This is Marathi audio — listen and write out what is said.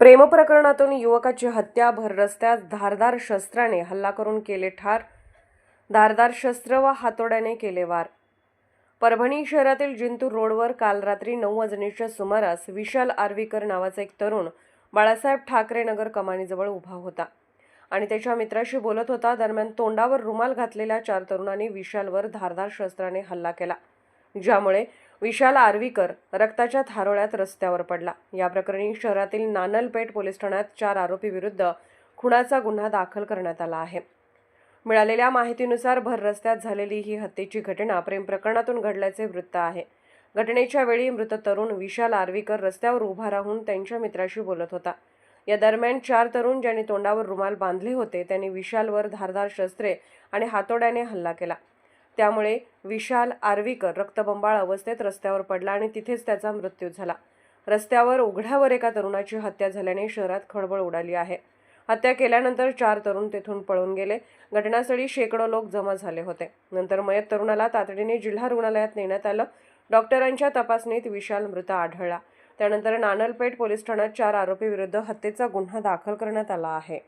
प्रेमप्रकरणातून युवकाची हत्या भररस्त्यात धारदार शस्त्राने हल्ला करून केले ठार धारदार शस्त्र व हातोड्याने केले वार. परभणी शहरातील जिंतूर रोडवर काल रात्री नऊ वाजण्याच्या सुमारास विशाल आर्वीकर नावाचा एक तरुण बाळासाहेब ठाकरे नगर कमानीजवळ उभा होता आणि त्याच्या मित्राशी बोलत होता. दरम्यान तोंडावर रुमाल घातलेल्या चार तरुणांनी विशालवर धारदार शस्त्राने हल्ला केला ज्यामुळे विशाल आर्वीकर रक्ताच्या थारोळ्यात रस्त्यावर पडला. या प्रकरणी शहरातील नानलपेठ पोलीस ठाण्यात चार आरोपीविरुद्ध खुणाचा खुनाचा गुन्हा दाखल करण्यात आला आहे. मिळालेल्या माहितीनुसार भर रस्त्यात झालेली ही हत्येची घटना प्रेम प्रकरणातून घडल्याचे वृत्त आहे. घटनेच्या वेळी मृत तरुण विशाल आर्वीकर रस्त्यावर उभा राहून त्यांच्या मित्राशी बोलत होता. या दरम्यान चार तरुण ज्यांनी तोंडावर रुमाल बांधले होते त्यांनी विशालवर धारदार शस्त्रे आणि हातोड्याने हल्ला केला. त्यामुळे विशाल आर्वीकर रक्तबंबाळ अवस्थेत रस्त्यावर पडला आणि तिथेच त्याचा मृत्यू झाला. रस्त्यावर उघड्यावर एका तरुणाची हत्या झाल्याने शहरात खळबळ उडाली आहे. हत्या केल्यानंतर चार तरुण तेथून पळून गेले. घटनास्थळी शेकडो लोक जमा झाले होते. नंतर मयत तरुणाला तातडीने जिल्हा रुग्णालयात नेण्यात आलं. डॉक्टरांच्या तपासणीत विशाल मृत आढळला. त्यानंतर नानलपेठ पोलीस ठाण्यात चार आरोपीविरुद्ध हत्येचा गुन्हा दाखल करण्यात आला आहे.